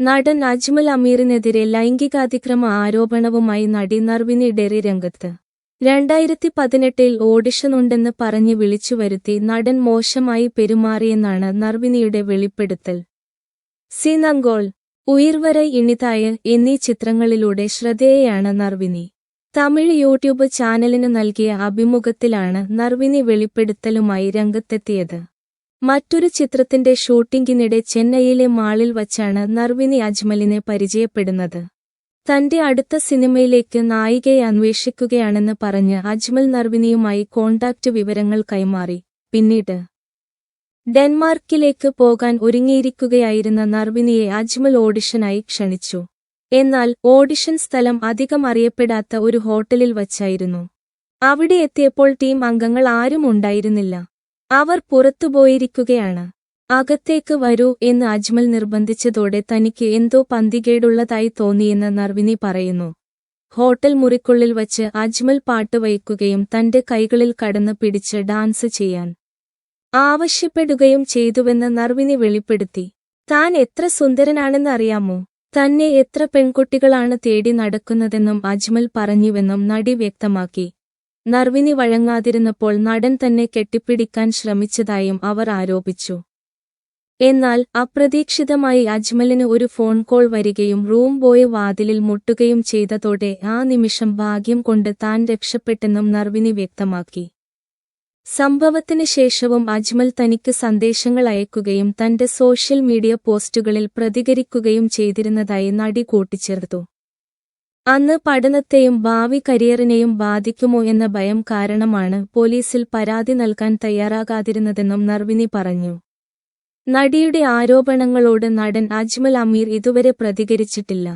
നടൻ അജ്മൽ അമീറിനെതിരെ ലൈംഗികാതിക്രമ ആരോപണവുമായി നടി നർവിനി ഡെറി രംഗത്ത്. രണ്ടായിരത്തി പതിനെട്ടിൽ ഓഡിഷൻ ഉണ്ടെന്ന് പറഞ്ഞ് വിളിച്ചു വരുത്തി നടൻ മോശമായി പെരുമാറിയെന്നാണ് നർവിനിയുടെ വെളിപ്പെടുത്തൽ. സിനങ്കോൾ ഉയിർവരെ ഇണിതായ എന്നീ ചിത്രങ്ങളിലൂടെ ശ്രദ്ധേയയാണ് നർവിനി. തമിഴ് യൂട്യൂബ് ചാനലിന് നൽകിയ അഭിമുഖത്തിലാണ് നർവിനി വെളിപ്പെടുത്തലുമായി രംഗത്തെത്തിയത്. മറ്റൊരു ചിത്രത്തിന്റെ ഷൂട്ടിംഗിനിടെ ചെന്നൈയിലെ മാളിൽ വച്ചാണ് നർവിനി അജ്മലിനെ പരിചയപ്പെടുന്നത്. തന്റെ അടുത്ത സിനിമയിലേക്ക് നായികയെ അന്വേഷിക്കുകയാണെന്ന് പറഞ്ഞ് അജ്മൽ നർവിനിയുമായി കോണ്ടാക്ട് വിവരങ്ങൾ കൈമാറി. പിന്നീട് ഡെൻമാർക്കിലേക്ക് പോകാൻ ഒരുങ്ങിയിരിക്കുകയായിരുന്ന നർവിനിയെ അജ്മൽ ഓഡിഷനായി ക്ഷണിച്ചു. എന്നാൽ ഓഡിഷൻ സ്ഥലം അധികം അറിയപ്പെടാത്ത ഒരു ഹോട്ടലിൽ വച്ചായിരുന്നു. അവിടെ എത്തിയപ്പോൾ ടീം അംഗങ്ങൾ ആരും ഉണ്ടായിരുന്നില്ല. അവർ പുറത്തുപോയിരിക്കുകയാണ്. അകത്തേക്ക് വരൂ എന്ന് അജ്മൽ നിർബന്ധിച്ചതോടെ തനിക്ക് എന്തോ പന്തികേടുള്ളതായി തോന്നിയെന്ന് നർവിനി പറയുന്നു. ഹോട്ടൽ മുറിക്കുള്ളിൽ വച്ച് അജ്മൽ പാട്ട് വയ്ക്കുകയും തന്റെ കൈകളിൽ കടന്ന് പിടിച്ച് ഡാൻസ് ചെയ്യാൻ ആവശ്യപ്പെടുകയും ചെയ്തുവെന്ന് നർവിനി വെളിപ്പെടുത്തി. താൻ എത്ര സുന്ദരനാണെന്ന് അറിയാമോ? തന്നെ എത്ര പെൺകുട്ടികളാണ് തേടി നടക്കുന്നതെന്നും അജ്മൽ പറഞ്ഞുവെന്നും നടി വ്യക്തമാക്കി. നർവിനി വഴങ്ങാതിരുന്നപ്പോൾ നടൻ തന്നെ കെട്ടിപ്പിടിക്കാൻ ശ്രമിച്ചതായും അവർ ആരോപിച്ചു. എന്നാൽ അപ്രതീക്ഷിതമായി അജ്മലിന് ഒരു ഫോൺ കോൾ വരികയും റൂം ബോയ് വാതിലിൽ മുട്ടുകയും ചെയ്തതോടെ ആ നിമിഷം ഭാഗ്യം കൊണ്ട് താൻ രക്ഷപ്പെട്ടെന്നും നർവിനി വ്യക്തമാക്കി. സംഭവത്തിന് ശേഷവും അജ്മൽ തനിക്ക് സന്ദേശങ്ങൾ അയക്കുകയും തന്റെ സോഷ്യൽ മീഡിയ പോസ്റ്റുകളിൽ പ്രതികരിക്കുകയും ചെയ്തിരുന്നതായി നടി കൂട്ടിച്ചേർത്തു. അന്ന് പഠനത്തെയും ഭാവി കരിയറിനെയും ബാധിക്കുമോ എന്ന ഭയം കാരണമാണ് പോലീസിൽ പരാതി നൽകാൻ തയ്യാറാകാതിരുന്നതെന്നും നർവിനി പറഞ്ഞു. നടിയുടെ ആരോപണങ്ങളോട് നടൻ അജ്മൽ അമീർ ഇതുവരെ പ്രതികരിച്ചിട്ടില്ല.